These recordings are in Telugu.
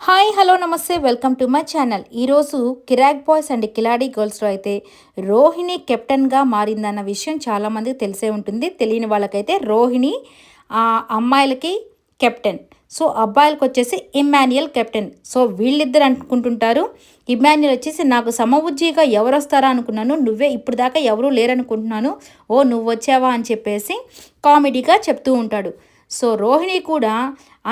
హాయ్ హలో నమస్తే వెల్కమ్ టు మై ఛానల్. ఈరోజు కిరాక్ బాయ్స్ అండ్ కిలాడీ గర్ల్స్లో అయితే రోహిణి కెప్టెన్గా మారిందన్న విషయం చాలామందికి తెలిసే ఉంటుంది. తెలియని వాళ్ళకైతే రోహిణి అమ్మాయిలకి కెప్టెన్. సో అబ్బాయిలకు వచ్చేసి ఇమ్మాన్యుయల్ కెప్టెన్. సో వీళ్ళిద్దరు అనుకుంటుంటారు. ఇమ్మాన్యుయల్ వచ్చేసి నాకు సమబుజ్జిగా ఎవరు వస్తారా అనుకున్నాను. నువ్వే ఇప్పుడు దాకా ఎవరూ లేరనుకుంటున్నాను. ఓ నువ్వు వచ్చావా? అని చెప్పేసి కామెడీగా చెప్తూ ఉంటాడు. సో రోహిణి కూడా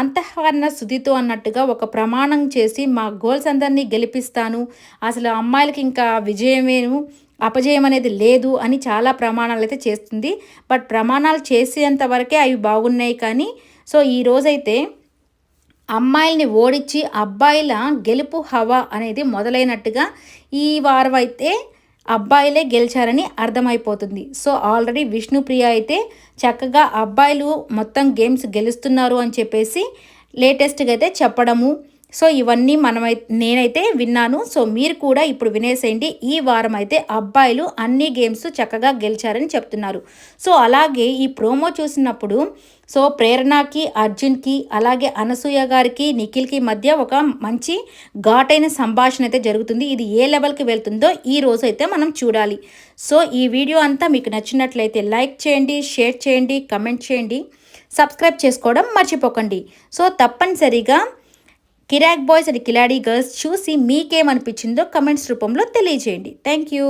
అంతఃకరణ శుద్ధితో అన్నట్టుగా ఒక ప్రమాణం చేసి మా గోల్స్ అందరినీ గెలిపిస్తాను. అసలు అమ్మాయిలకి ఇంకా విజయమేను అపజయం అనేది లేదు అని చాలా ప్రమాణాలు అయితే చేస్తుంది. బట్ ప్రమాణాలు చేసేంత వరకే అవి బాగున్నాయి కానీ సో ఈ రోజైతే అమ్మాయిల్ని ఓడించి అబ్బాయిల గెలుపు హవా అనేది మొదలైనట్టుగా ఈ వారం అయితే అబ్బాయిలే గెలిచారని అర్థమైపోతుంది. సో ఆల్రెడీ విష్ణుప్రియ అయితే చక్కగా అబ్బాయిలు మొత్తం గేమ్స్ గెలుస్తున్నారు అని చెప్పేసి లేటెస్ట్గా అయితే చెప్పడము సో ఇవన్నీ మనమై నేనైతే విన్నాను. సో మీరు కూడా ఇప్పుడు వినేసేయండి. ఈ వారం అయితే అబ్బాయిలు అన్ని గేమ్స్ చక్కగా గెలిచారని చెప్తున్నారు. సో అలాగే ఈ ప్రోమో చూసినప్పుడు సో ప్రేరణకి అర్జున్కి అలాగే అనసూయ గారికి నిఖిల్కి మధ్య ఒక మంచి ఘాటైన సంభాషణ అయితే జరుగుతుంది. ఇది ఏ లెవెల్కి వెళ్తుందో ఈ రోజు అయితే మనం చూడాలి. సో ఈ వీడియో అంతా మీకు నచ్చినట్లయితే లైక్ చేయండి షేర్ చేయండి కమెంట్ చేయండి సబ్స్క్రైబ్ చేసుకోవడం మర్చిపోకండి. సో తప్పనిసరిగా కిరాక్ బాయ్స్ అండ్ కిలాడీ గర్ల్స్ చూసి మీకేమనిపించిందో కమెంట్స్ రూపంలో తెలియజేయండి. Thank you